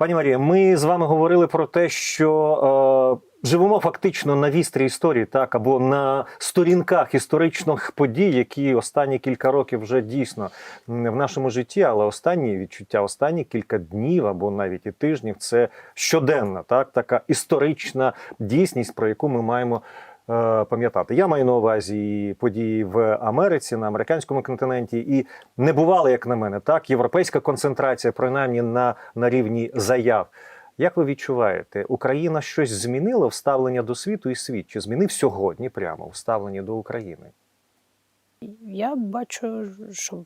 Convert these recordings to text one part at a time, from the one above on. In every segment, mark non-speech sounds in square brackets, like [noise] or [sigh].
Пані Марія, ми з вами говорили про те, що е, живемо фактично на вістрі історії, так або на сторінках історичних подій, які останні кілька років вже дійсно в нашому житті, але останні відчуття, останні кілька днів або навіть і тижнів це щоденна, так така історична дійсність, про яку ми маємо. Е, Пам'ятати, я маю на увазі події в Америці на американському континенті, і не бувало, як на мене, так європейська концентрація, принаймні на, на рівні заяв. Як ви відчуваєте, Україна щось змінила в ставлення до світу і світ? Чи змінив сьогодні прямо в ставленні до України? Я бачу, що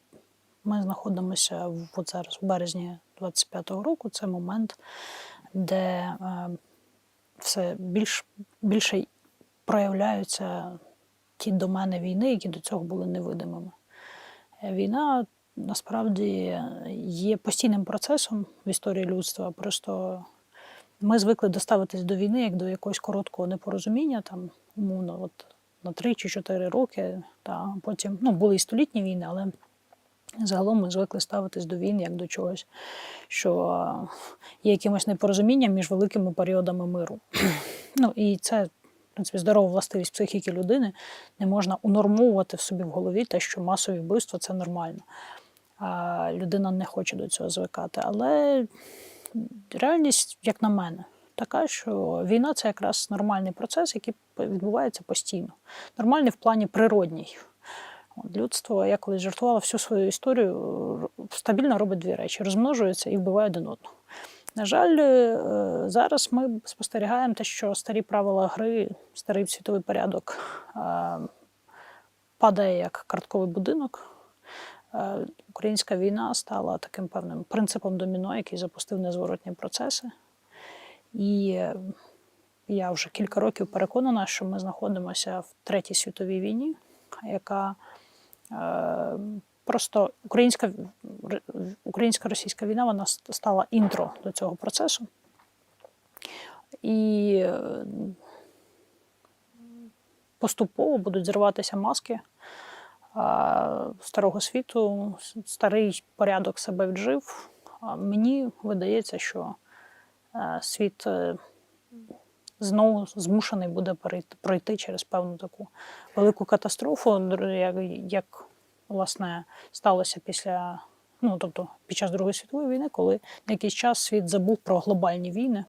ми знаходимося от зараз, в березні 25-го року. Це момент, де е, все більш, більше проявляються ті домени війни, які до цього були невидимими. Е, Війна насправді є постійним процесом в історії людства. Просто ми звикли доставитись до війни як до якогось короткого непорозуміння, там, умовно, от на 3 чи 4 роки. Та потім ну, були і столітні війни, але загалом ми звикли ставитись до війни як до чогось, що є якимось непорозумінням між великими періодами миру. [clears throat] ну, і це, в принципі, здорова властивість психіки людини. Не можна унормовувати в собі в голові те, що масові вбивства це нормально. А людина не хоче до цього звикати. Але реальність, як на мене, така, що війна це якраз нормальний процес, який відбувається постійно. Нормальний в плані природній. Людство, я колись жартувала всю свою історію, стабільно робить дві речі: розмножується і вбиває один одного. На жаль, е, зараз ми спостерігаємо те, що старі правила гри, старий світовий порядок е, падає як картковий будинок. Е, Українська війна стала таким певним принципом доміно, який запустив незворотні процеси. І я вже кілька років переконана, що ми знаходимося в третій світовій війні, яка просто українська, українська російська війна вона стала інтро до цього процесу. І поступово будуть зриватися маски старого світу. Старий порядок себе віджив. Мені видається, що е, світ е, знову змушений буде пройти через певну таку велику катастрофу, як власне сталося після. Ну, тобто під час Другої світової війни, коли на якийсь час світ забув про глобальні війни,